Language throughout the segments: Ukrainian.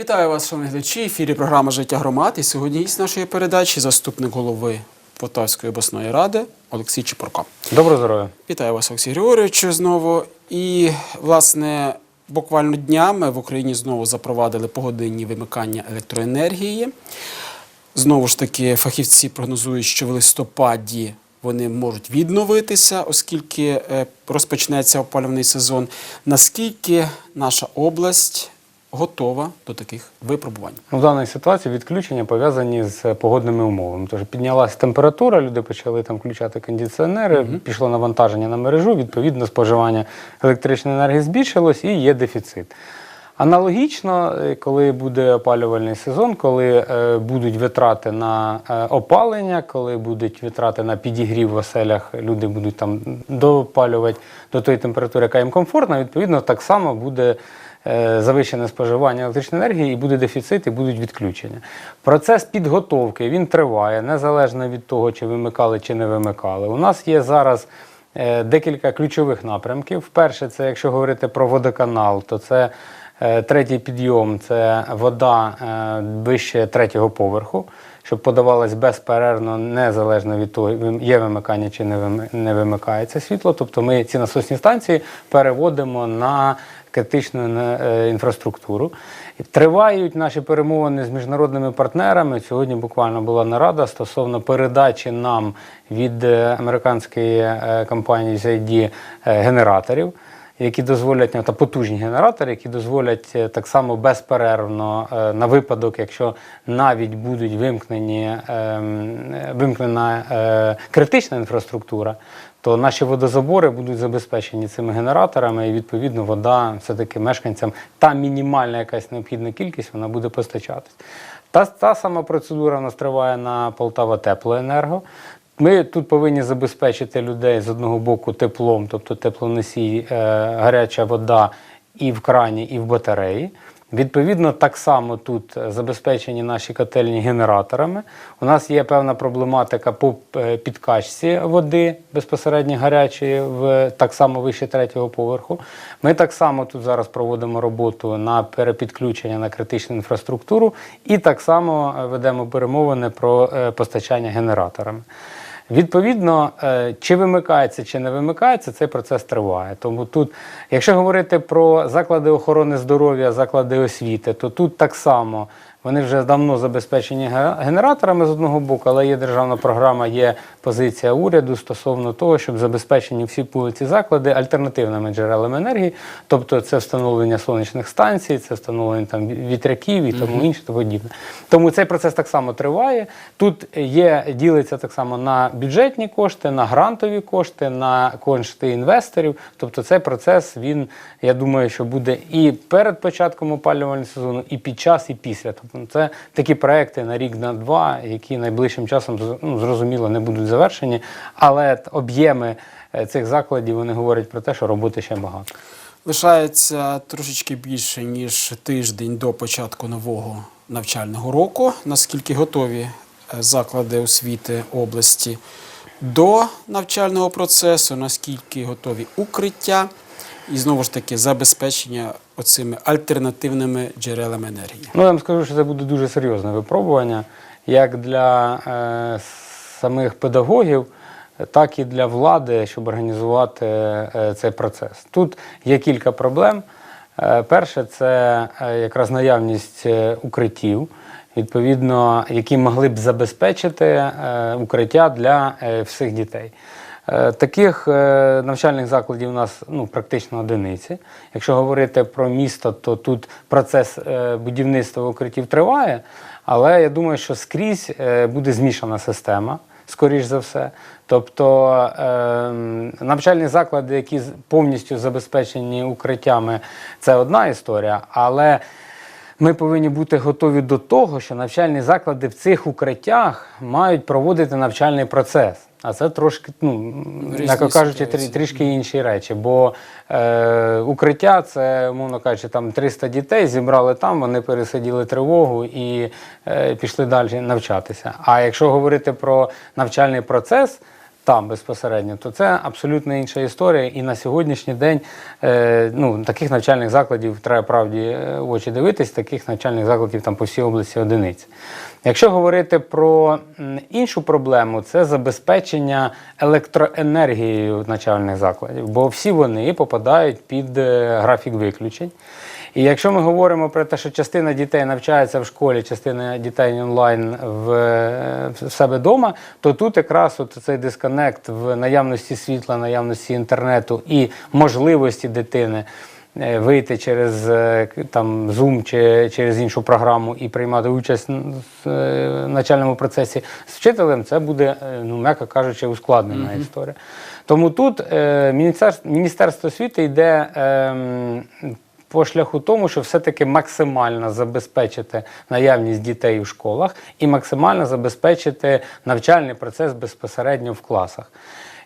Вітаю вас, шановні глядачі. Ефірі програма Життя громад. І сьогодні гість нашої передачі заступник голови Полтавської обласної ради Олексій Чепурко. Доброго здоров'я. Вітаю вас, Олексій Григорович, знову. І, власне, буквально днями в Україні знову запровадили погодинні вимикання електроенергії. Знову ж таки, фахівці прогнозують, що в листопаді вони можуть відновитися, оскільки е, розпочнеться опалювальний сезон. Наскільки наша область готова до таких випробувань? Ну, В даній ситуації відключення пов'язані з погодними умовами. Тож піднялася температура, люди почали там включати кондиціонери, пішло навантаження на мережу, відповідно, споживання електричної енергії збільшилось і є дефіцит. Аналогічно, е, коли буде опалювальний сезон, коли е, будуть витрати на е, опалення, коли будуть витрати на підігрів в оселях, люди будуть там допалювати до тої температури, яка їм комфортна, відповідно, так само буде е, завищене споживання електричної енергії і буде дефіцит, і будуть відключення. Процес підготовки він триває незалежно від того, чи вимикали, чи не вимикали. У нас є зараз. е, Декілька ключових напрямків. Перше, це якщо говорити про водоканал, то це е, третій підйом, це вода е, вище третього поверху, щоб подавалось безперервно, незалежно від того, є вимикання чи не вими- не вимикається світло. Тобто ми ці насосні станції переводимо на критичну е, інфраструктуру. Тривають наші перемовини з міжнародними партнерами. Сьогодні буквально була нарада стосовно передачі нам від е, американської е, компанії ZID е, генераторів. Які дозволять ну, та потужні генератори, які дозволять е, так само безперервно е, на випадок, якщо навіть будуть вимкнені ем, вимкнена е, критична інфраструктура, то наші водозабори будуть забезпечені цими генераторами, і відповідно вода все-таки мешканцям та мінімальна якась необхідна кількість вона буде постачатись. Та, та сама процедура в нас триває на Полтава Теплоенерго. Ми тут повинні забезпечити людей з одного боку теплом, тобто теплоносій, е, гаряча вода і в крані, і в батареї. Відповідно, так само тут забезпечені наші котельні генераторами. У нас є певна проблематика по е, підкачці води безпосередньо гарячої, в так само вище третього поверху. Ми так само тут зараз проводимо роботу на перепідключення на критичну інфраструктуру і так само е, ведемо перемовини про постачання генераторами. Відповідно, е, чи вимикається, чи не вимикається, цей процес триває. Тому тут, якщо говорити про заклади охорони здоров'я, заклади освіти, то тут так само вони вже давно забезпечені генераторами з одного боку, але є державна програма, є позиція уряду стосовно того, щоб забезпечені всі були ці заклади альтернативними джерелами енергії, тобто це встановлення сонячних станцій, це встановлення там вітряків і тому інше, тому подібне. Тому цей процес так само триває. Тут є ділиться так само на бюджетні кошти, на грантові кошти, на кошти інвесторів. Тобто цей процес він, я думаю, що буде і перед початком опалювального сезону, і під час, і після. Тобто це такі проекти на рік, на два, які найближчим часом ну, зрозуміло не будуть завершені, але об'єми е, цих закладів вони говорять про те, що роботи ще багато. Лишається трошечки більше ніж тиждень до початку нового навчального року. Наскільки готові е, заклади освіти області до навчального процесу, наскільки готові укриття і знову ж таки забезпечення оцими альтернативними джерелами енергії. Ну, я вам скажу, що це буде дуже серйозне випробування, як для е, самих педагогів, так і для влади, щоб організувати е, цей процес. Тут є кілька проблем. Е, перше, це е, якраз наявність укриттів, відповідно, які могли б забезпечити укриття для всіх дітей. Е, Таких е, навчальних закладів у нас ну, практично одиниці. Якщо говорити про місто, то тут процес е, будівництва укриттів триває, але я думаю, що скрізь буде змішана система, скоріш за все. Тобто е, навчальні заклади, які повністю забезпечені укриттями, це одна історія, але ми повинні бути готові до того, що навчальні заклади в цих укриттях мають проводити навчальний процес. А це трошки, ну, м'яко кажучи, трі- трішки інші речі. Бо е, укриття це, умовно кажучи, там 300 дітей зібрали там, вони пересиділи тривогу і е, пішли далі навчатися. А якщо говорити про навчальний процес, там безпосередньо, то це абсолютно інша історія. І на сьогоднішній день е, ну, таких навчальних закладів треба правді е, в очі дивитись, таких навчальних закладів там по всій області одиниць. Якщо говорити про іншу проблему, це забезпечення електроенергією навчальних закладів, бо всі вони попадають під е, графік виключень. І якщо ми говоримо про те, що частина дітей навчається в школі, частина дітей онлайн в, е, в себе вдома, то тут якраз от цей дисконект в наявності світла, наявності інтернету і можливості дитини е, вийти через е, там Zoom чи через іншу програму і приймати участь в е, навчальному процесі з вчителем, це буде, е, ну м'яко кажучи, ускладнена історія. Тому тут е, міністерство, міністерство освіти йде. ем, по шляху тому, що все-таки максимально забезпечити наявність дітей у школах і максимально забезпечити навчальний процес безпосередньо в класах.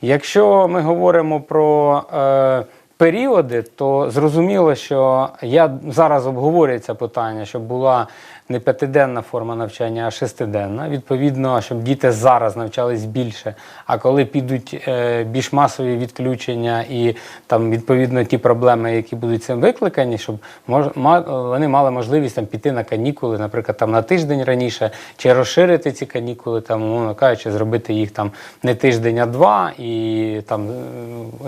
Якщо ми говоримо про е, періоди, то зрозуміло, що я зараз обговорюється питання, щоб була не п'ятиденна форма навчання, а шестиденна. Відповідно, щоб діти зараз навчались більше. А коли підуть е, більш масові відключення і там відповідно ті проблеми, які будуть цим викликані, щоб вони мали можливість там піти на канікули, наприклад, там на тиждень раніше, чи розширити ці канікули, там, умовно кажучи, зробити їх там не тиждень, а два, і там е,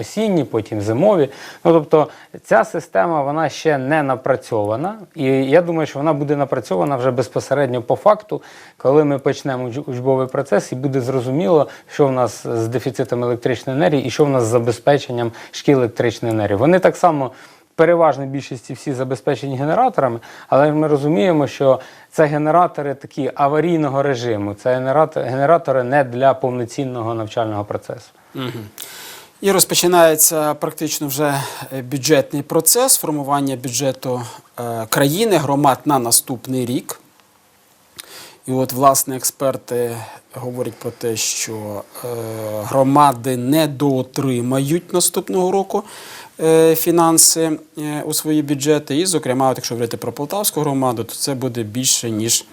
осінні, потім зимові. Ну тобто ця система вона ще не напрацьована, і я думаю, що вона буде напрацьована вже безпосередньо по факту, коли ми почнемо учбовий процес, і буде зрозуміло, що в нас з дефіцитом електричної енергії і що в нас з забезпеченням шкіл електричної енергії. Вони так само. в переважній більшості всі забезпечені генераторами, але ми розуміємо, що це генератори такі аварійного режиму, це генератори, не для повноцінного навчального процесу. І розпочинається практично вже е, бюджетний процес формування бюджету е, країни, громад на наступний рік. І от, власне, експерти говорять про те, що е, громади не доотримають наступного року фінанси у свої бюджети. І, зокрема, от якщо говорити про Полтавську громаду, то це буде більше, ніж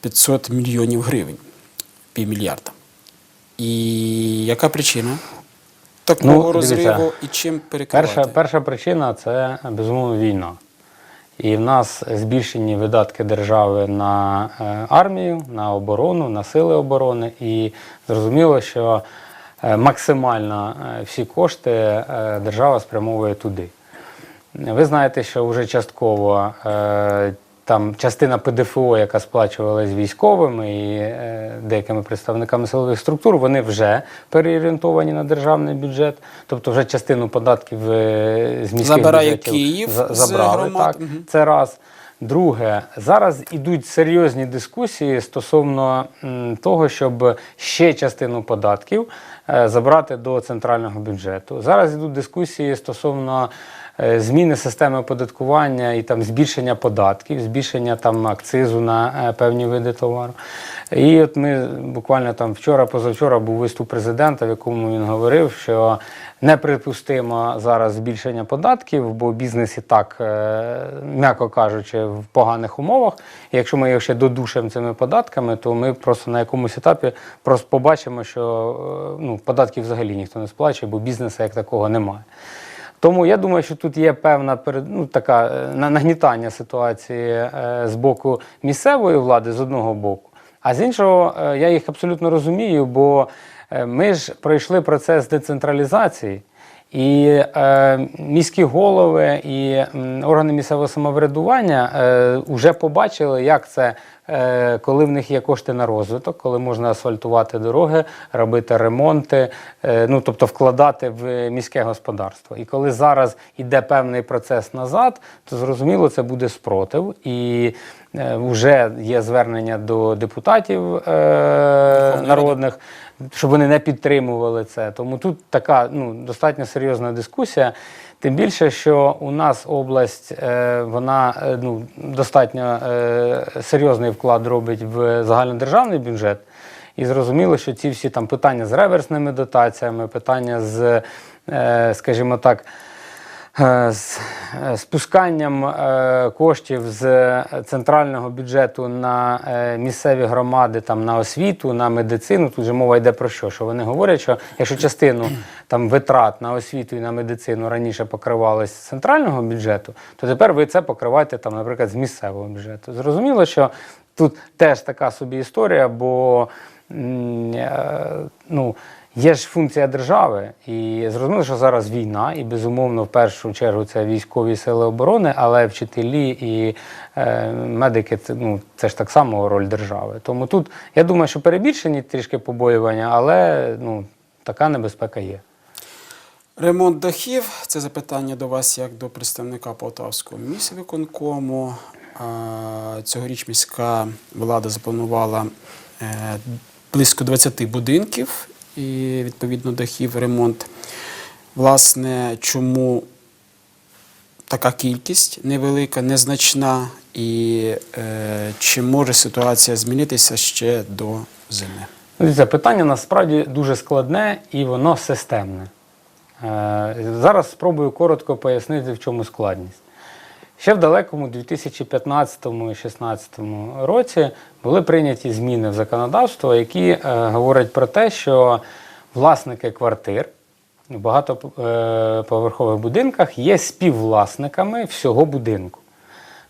500 мільйонів гривень, півмільярда. І яка причина такого Ну, розриву і чим перекривати? Перша, перша причина це безумовно війна. І в нас збільшені видатки держави на е, армію, на оборону, на сили оборони. І зрозуміло, що е, максимально е, всі кошти держава спрямовує туди. Ви знаєте, що вже частково там частина ПДФО, яка сплачувалась військовими і е, деякими представниками силових структур, вони вже переорієнтовані на державний бюджет. Тобто вже частину податків е, з міських Забирає бюджетів Київ за- з забрали. громад. Так, це раз. Друге, зараз ідуть серйозні дискусії стосовно того, щоб ще частину податків е, забрати до центрального бюджету. Зараз йдуть дискусії стосовно зміни системи оподаткування і там збільшення податків, збільшення там акцизу на е, певні види товару. І от ми буквально там вчора, позавчора був виступ президента, в якому він говорив, що неприпустимо зараз збільшення податків, бо бізнес і так, е, м'яко кажучи, в поганих умовах. І якщо ми його ще додушимо цими податками, то ми просто на якомусь етапі просто побачимо, що е, ну, податків взагалі ніхто не сплачує, бо бізнесу як такого немає. Тому я думаю, що тут є певна ну, така е, нагнітання ситуації е, з боку місцевої влади з одного боку. А з іншого, е, я їх абсолютно розумію, бо ми ж пройшли процес децентралізації. І е, міські голови і органи місцевого самоврядування е, вже побачили, як це, коли в них є кошти на розвиток, коли можна асфальтувати дороги, робити ремонти, е, ну тобто вкладати в міське господарство. І коли зараз іде певний процес назад, то зрозуміло, це буде спротив. І е, вже є звернення до депутатів е, народних, щоб вони не підтримували це. Тому тут така ну, достатньо серйозна дискусія. Тим більше, що у нас область е, вона е, ну, достатньо е, серйозний вклад робить в загальнодержавний бюджет. І зрозуміло, що ці всі там питання з реверсними дотаціями, питання з, скажімо так, з е, спусканням е, коштів з е, центрального бюджету на е, місцеві громади, там на освіту, на медицину. Тут же мова йде про що? Що вони говорять, що якщо частину там витрат на освіту і на медицину раніше покривалось з центрального бюджету, то тепер ви це покриваєте там, наприклад, з місцевого бюджету. Зрозуміло, що тут теж така собі історія, бо е, ну. Є ж функція держави, і зрозуміло, що зараз війна, і безумовно, в першу чергу це військові сили оборони, але вчителі і е, медики це, ну, це ж так само роль держави. Тому тут я думаю, що перебільшені трішки побоювання, але ну, така небезпека є. Ремонт дахів це запитання до вас як до представника Полтавського міськвиконкому. Цьогоріч міська влада запланувала е, близько 20 будинків і відповідно дахів ремонт. Власне, чому така кількість невелика, незначна, і е, чи може ситуація змінитися ще до зими? Це питання насправді дуже складне і воно системне. Е, Зараз спробую коротко пояснити, в чому складність. Ще в далекому 2015-2016 році були прийняті зміни в законодавство, які е, говорять про те, що власники квартир в багатоповерхових будинках є співвласниками всього будинку.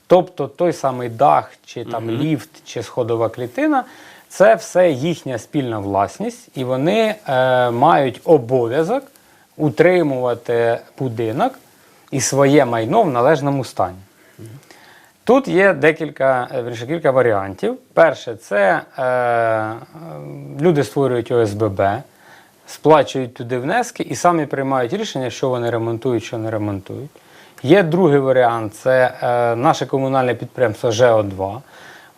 Тобто той самий дах, чи там ліфт, чи сходова клітина це все їхня спільна власність, і вони е, мають обов'язок утримувати будинок і своє майно в належному стані. Тут є декілька, е, кілька варіантів. Перше, це е, люди створюють ОСББ, сплачують туди внески і самі приймають рішення, що вони ремонтують, що не ремонтують. Є другий варіант це е, наше комунальне підприємство ЖО2,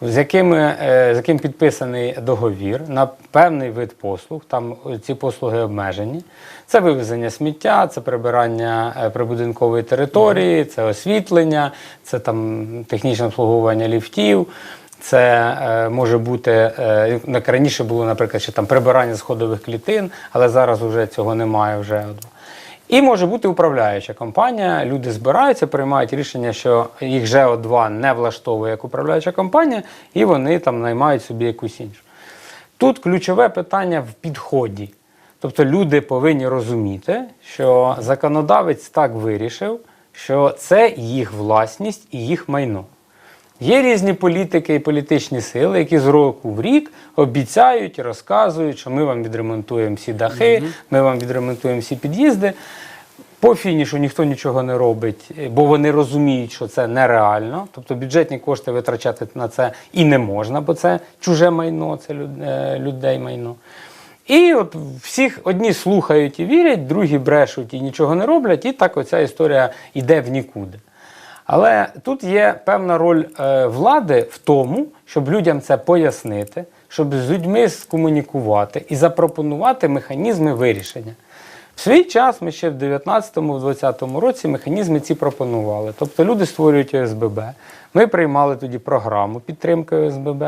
з, якими, е, з яким підписаний договір на певний вид послуг. Там ці послуги обмежені. Це вивезення сміття, це прибирання е, прибудинкової території, це освітлення, це там технічне обслуговування ліфтів. Це е, може бути е, раніше було, наприклад, ще там прибирання сходових клітин, але зараз вже цього немає вже. І може бути управляюча компанія. Люди збираються, приймають рішення, що їх ЖО2 не влаштовує як управляюча компанія, і вони там наймають собі якусь іншу. Тут ключове питання в підході. Тобто люди повинні розуміти, що законодавець так вирішив, що це їх власність і їх майно. Є різні політики і політичні сили, які з року в рік обіцяють розказують, що ми вам відремонтуємо всі дахи, ми вам відремонтуємо всі під'їзди. По фінішу ніхто нічого не робить, бо вони розуміють, що це нереально. Тобто бюджетні кошти витрачати на це і не можна, бо це чуже майно, це е, людей майно. І от всіх одні слухають і вірять, другі брешуть і нічого не роблять, і так оця історія йде в нікуди. Але тут є певна роль е, влади в тому, щоб людям це пояснити, щоб з людьми скомунікувати і запропонувати механізми вирішення. В свій час ми ще в 19-20 році механізми ці пропонували. Тобто люди створюють ОСББ. Ми приймали тоді програму підтримки ОСББ.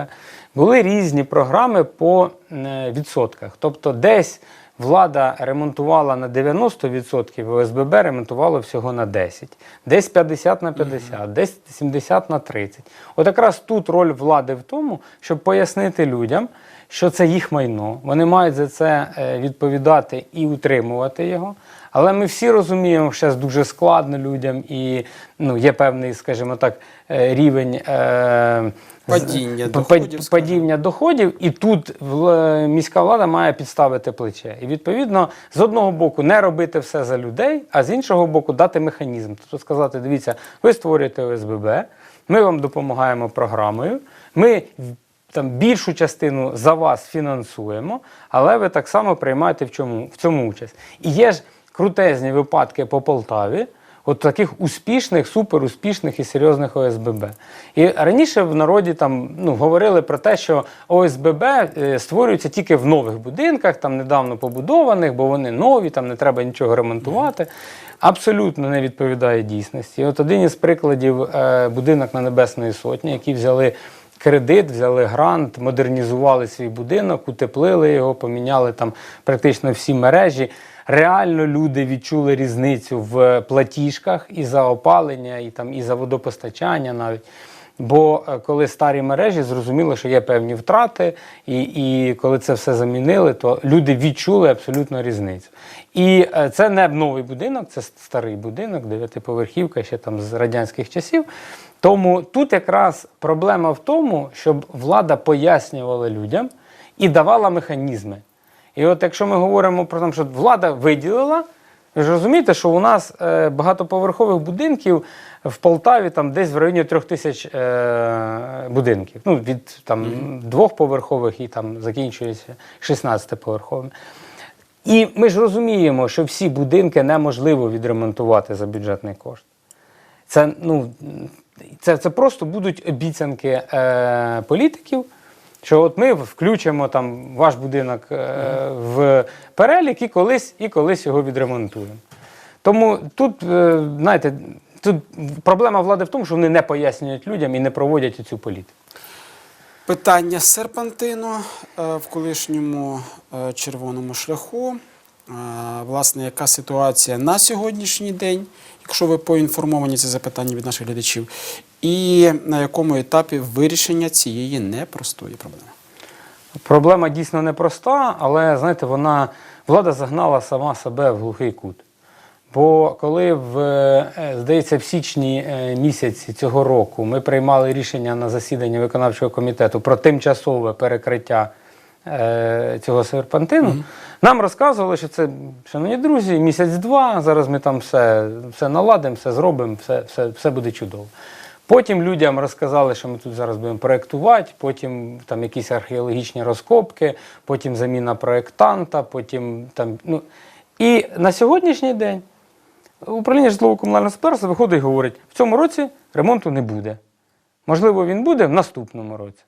Були різні програми по е, відсотках. Тобто, десь влада ремонтувала на 90%, ОСББ ремонтувало всього на 10%, десь 50 на 50, десь 70 на 30. От якраз тут роль влади в тому, щоб пояснити людям, що це їх майно. Вони мають за це е, відповідати і утримувати його. Але ми всі розуміємо, що зараз дуже складно людям, і ну, є певний, скажімо так, е, рівень е, Падіння п- доходів, падіння доходів, і тут вла- міська влада має підставити плече. І відповідно, з одного боку, не робити все за людей, а з іншого боку, дати механізм. Тобто сказати: дивіться, ви створюєте ОСББ, ми вам допомагаємо програмою. Ми там більшу частину за вас фінансуємо, але ви так само приймаєте в цьому, в цьому участь. І є ж крутезні випадки по Полтаві. От таких успішних, суперуспішних і серйозних ОСББ. І раніше в народі там ну, говорили про те, що ОСББ е, створюються тільки в нових будинках, там недавно побудованих, бо вони нові, там не треба нічого ремонтувати. Абсолютно не відповідає дійсності. От один із прикладів е, будинок на Небесної Сотні, який взяли кредит, взяли грант, модернізували свій будинок, утеплили його, поміняли там практично всі мережі. Реально люди відчули різницю в платіжках і за опалення, і там і за водопостачання навіть. Бо е, коли старі мережі, зрозуміло, що є певні втрати, і, і коли це все замінили, то люди відчули абсолютно різницю. І е, це не новий будинок, це старий будинок, дев'ятиповерхівка ще там з радянських часів. Тому тут якраз проблема в тому, щоб влада пояснювала людям і давала механізми. І от якщо ми говоримо про те, що влада виділила, ви ж розумієте, що у нас е, багатоповерхових будинків в Полтаві там десь в районі трьох тисяч е, будинків. Ну, від там, двохповерхових і там закінчується 16-поверховими. І ми ж розуміємо, що всі будинки неможливо відремонтувати за бюджетний кошт. Це, ну, це, це просто будуть обіцянки е, політиків, що от ми включимо там ваш будинок е, в перелік і колись, і колись його відремонтуємо. Тому тут, е, знаєте, тут проблема влади в тому, що вони не пояснюють людям і не проводять цю політику. Питання серпантину е, в колишньому е, червоному шляху. Е, Власне, яка ситуація на сьогоднішній день, якщо ви поінформовані це запитання від наших глядачів, і на якому етапі вирішення цієї непростої проблеми? Проблема дійсно непроста, але знаєте, вона влада загнала сама себе в глухий кут. Бо коли в е, здається, в січні е, місяці цього року ми приймали рішення на засіданні виконавчого комітету про тимчасове перекриття е, цього серпантину, нам розказували, що це, шановні друзі, місяць-два, зараз ми там все, все наладимо, все зробимо, все, все, все буде чудово. Потім людям розказали, що ми тут зараз будемо проєктувати, потім там якісь археологічні розкопки, потім заміна проєктанта, потім там. Ну, і на сьогоднішній день управління житлово-комунального господарства виходить і говорить: в цьому році ремонту не буде. Можливо, він буде в наступному році.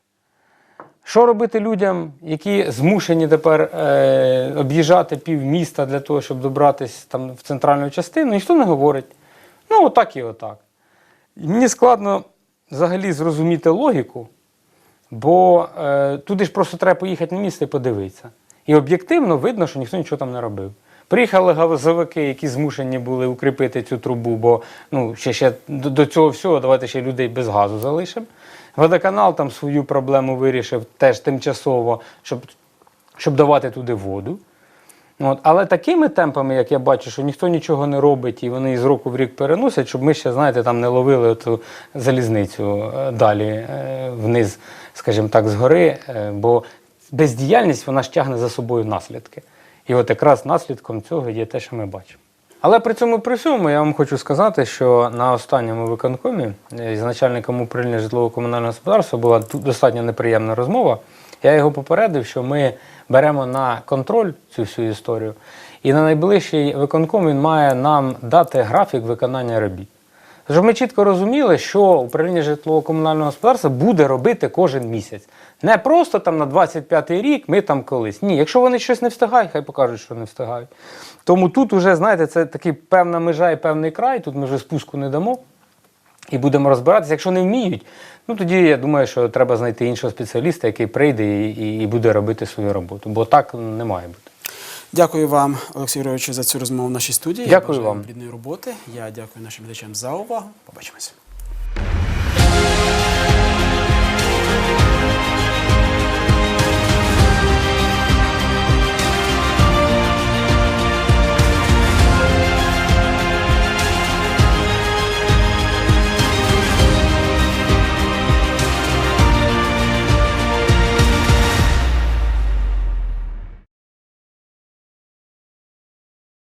Що робити людям, які змушені тепер е, об'їжджати півміста для того, щоб добратися там в центральну частину, ніхто не говорить. Ну, отак і отак. Мені складно взагалі зрозуміти логіку, бо е, туди ж просто треба поїхати на місце і подивитися. І об'єктивно видно, що ніхто нічого там не робив. Приїхали газовики, які змушені були укріпити цю трубу, бо ну, ще, ще до цього всього давайте ще людей без газу залишимо. Водоканал там свою проблему вирішив теж тимчасово, щоб, щоб давати туди воду. От. Але такими темпами, як я бачу, що ніхто нічого не робить і вони із року в рік переносять, щоб ми ще, знаєте, там не ловили ту залізницю е, далі е, вниз, скажімо так, згори, е, бо бездіяльність вона ж тягне за собою наслідки. І от якраз наслідком цього є те, що ми бачимо. Але при цьому при всьому я вам хочу сказати, що на останньому виконкомі е, з начальником управління житлово-комунального господарства була достатньо неприємна розмова. Я його попередив, що ми беремо на контроль цю всю історію, і на найближчий виконком він має нам дати графік виконання робіт. Щоб ми чітко розуміли, що управління житлово-комунального господарства буде робити кожен місяць. Не просто там на 25-й рік ми там колись. Ні, якщо вони щось не встигають, хай покажуть, що не встигають. Тому тут вже, знаєте, це такий певна межа і певний край, тут ми вже спуску не дамо і будемо розбиратися. Якщо не вміють, ну тоді я думаю, що треба знайти іншого спеціаліста, який прийде і, і, і буде робити свою роботу. Бо так не має бути. Дякую вам, Олексій Григорович, за цю розмову в нашій студії. Дякую Я вам. плідної роботи. Я дякую нашим глядачам за увагу. Побачимося.